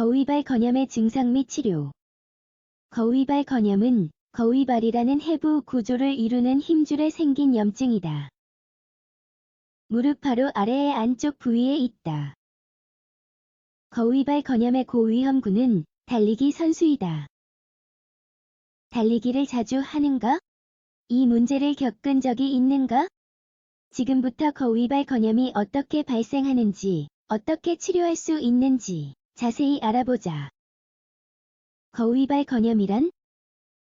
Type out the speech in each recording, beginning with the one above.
거위발 건염의 증상 및 치료 거위발 건염은 거위발이라는 해부 구조를 이루는 힘줄에 생긴 염증이다. 무릎 바로 아래의 안쪽 부위에 있다. 거위발 건염의 고위험군은 달리기 선수이다. 달리기를 자주 하는가? 이 문제를 겪은 적이 있는가? 지금부터 거위발 건염이 어떻게 발생하는지, 어떻게 치료할 수 있는지 자세히 알아보자. 거위발 건염이란?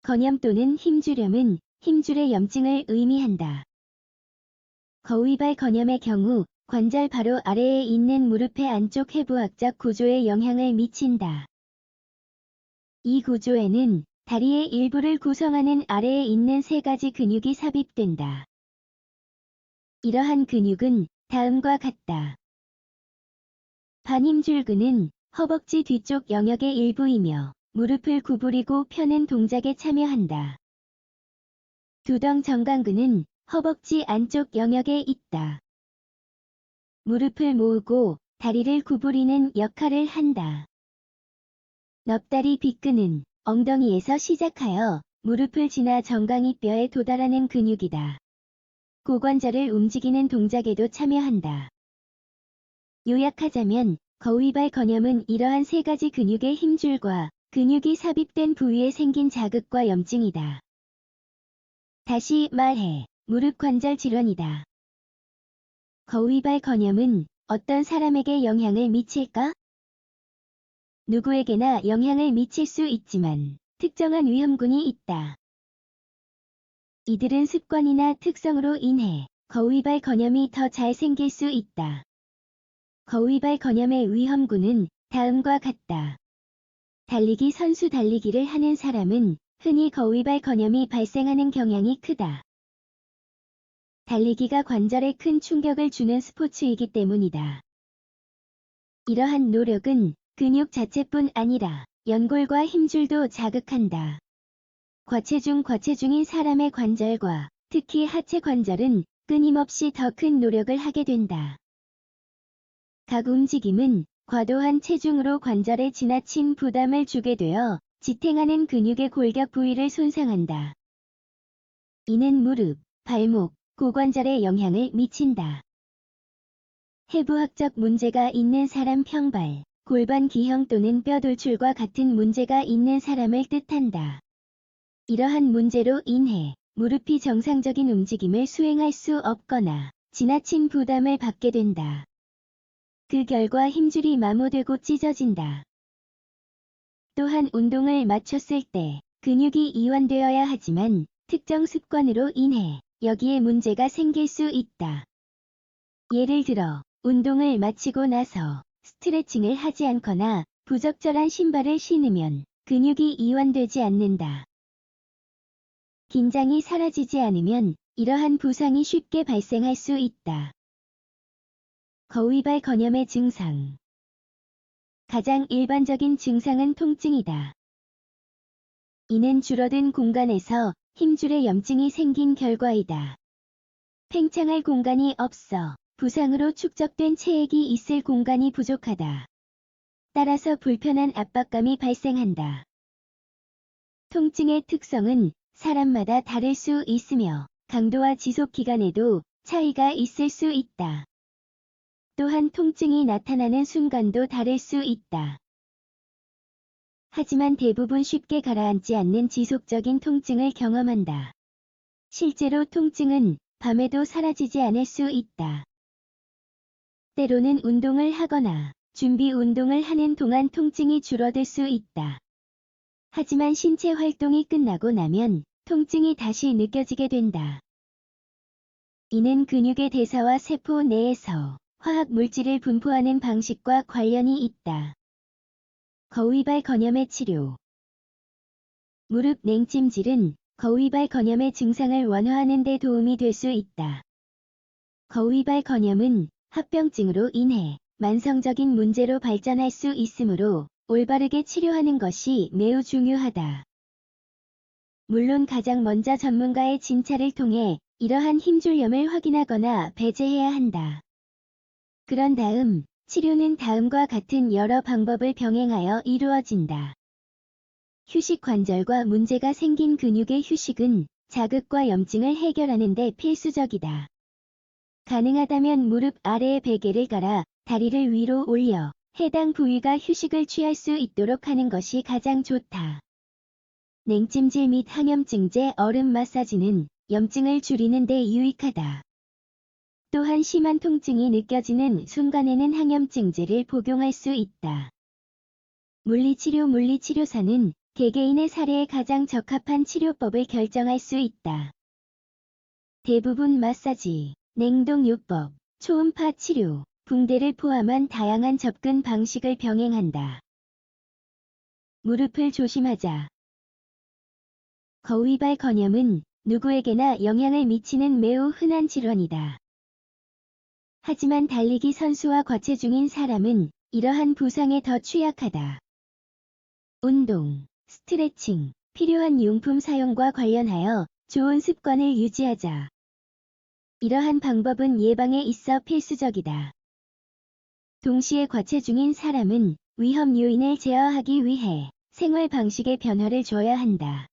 건염 또는 힘주렴은 힘줄의 염증을 의미한다. 거위발 건염의 경우 관절 바로 아래에 있는 무릎의 안쪽 해부학적 구조에 영향을 미친다. 이 구조에는 다리의 일부를 구성하는 아래에 있는 세 가지 근육이 삽입된다. 이러한 근육은 다음과 같다. 반힘줄근은 허벅지 뒤쪽 영역의 일부이며 무릎을 구부리고 펴는 동작에 참여한다. 두덩 정강근은 허벅지 안쪽 영역에 있다. 무릎을 모으고 다리를 구부리는 역할을 한다. 넙다리 빗근은 엉덩이에서 시작하여 무릎을 지나 정강이 뼈에 도달하는 근육이다. 고관절을 움직이는 동작에도 참여한다. 요약하자면 거위발 건염은 이러한 세 가지 근육의 힘줄과 근육이 삽입된 부위에 생긴 자극과 염증이다. 다시 말해 무릎 관절 질환이다. 거위발 건염은 어떤 사람에게 영향을 미칠까? 누구에게나 영향을 미칠 수 있지만 특정한 위험군이 있다. 이들은 습관이나 특성으로 인해 거위발 건염이 더 잘 생길 수 있다. 거위발 건염의 위험군은 다음과 같다. 달리기 선수 달리기를 하는 사람은 흔히 거위발 건염이 발생하는 경향이 크다. 달리기가 관절에 큰 충격을 주는 스포츠이기 때문이다. 이러한 노력은 근육 자체뿐 아니라 연골과 힘줄도 자극한다. 과체중 과체중인 사람의 관절과 특히 하체 관절은 끊임없이 더 큰 노력을 하게 된다. 각 움직임은 과도한 체중으로 관절에 지나친 부담을 주게 되어 지탱하는 근육의 골격 부위를 손상한다. 이는 무릎, 발목, 고관절에 영향을 미친다. 해부학적 문제가 있는 사람 평발, 골반 기형 또는 뼈 돌출과 같은 문제가 있는 사람을 뜻한다. 이러한 문제로 인해 무릎이 정상적인 움직임을 수행할 수 없거나 지나친 부담을 받게 된다. 그 결과 힘줄이 마모되고 찢어진다. 또한 운동을 마쳤을 때 근육이 이완되어야 하지만 특정 습관으로 인해 여기에 문제가 생길 수 있다. 예를 들어 운동을 마치고 나서 스트레칭을 하지 않거나 부적절한 신발을 신으면 근육이 이완되지 않는다. 긴장이 사라지지 않으면 이러한 부상이 쉽게 발생할 수 있다. 거위발 건염의 증상 가장 일반적인 증상은 통증이다. 이는 줄어든 공간에서 힘줄의 염증이 생긴 결과이다. 팽창할 공간이 없어 부상으로 축적된 체액이 있을 공간이 부족하다. 따라서 불편한 압박감이 발생한다. 통증의 특성은 사람마다 다를 수 있으며 강도와 지속 기간에도 차이가 있을 수 있다. 또한 통증이 나타나는 순간도 다를 수 있다. 하지만 대부분 쉽게 가라앉지 않는 지속적인 통증을 경험한다. 실제로 통증은 밤에도 사라지지 않을 수 있다. 때로는 운동을 하거나 준비 운동을 하는 동안 통증이 줄어들 수 있다. 하지만 신체 활동이 끝나고 나면 통증이 다시 느껴지게 된다. 이는 근육의 대사와 세포 내에서 화학 물질을 분포하는 방식과 관련이 있다. 거위발 건염의 치료 무릎 냉찜질은 거위발 건염의 증상을 완화하는 데 도움이 될 수 있다. 거위발 건염은 합병증으로 인해 만성적인 문제로 발전할 수 있으므로 올바르게 치료하는 것이 매우 중요하다. 물론 가장 먼저 전문가의 진찰을 통해 이러한 힘줄염을 확인하거나 배제해야 한다. 그런 다음 치료는 다음과 같은 여러 방법을 병행하여 이루어진다. 휴식 관절과 문제가 생긴 근육의 휴식은 자극과 염증을 해결하는 데 필수적이다. 가능하다면 무릎 아래에 베개를 갈아 다리를 위로 올려 해당 부위가 휴식을 취할 수 있도록 하는 것이 가장 좋다. 냉찜질 및 항염증제 얼음 마사지는 염증을 줄이는 데 유익하다. 또한 심한 통증이 느껴지는 순간에는 항염증제를 복용할 수 있다. 물리치료 물리치료사는 개개인의 사례에 가장 적합한 치료법을 결정할 수 있다. 대부분 마사지, 냉동요법, 초음파 치료, 붕대를 포함한 다양한 접근 방식을 병행한다. 무릎을 조심하자. 거위발 건염은 누구에게나 영향을 미치는 매우 흔한 질환이다. 하지만 달리기 선수와 과체중인 사람은 이러한 부상에 더 취약하다. 운동, 스트레칭, 필요한 용품 사용과 관련하여 좋은 습관을 유지하자. 이러한 방법은 예방에 있어 필수적이다. 동시에 과체 중인 사람은 위험 요인을 제어하기 위해 생활 방식의 변화를 줘야 한다.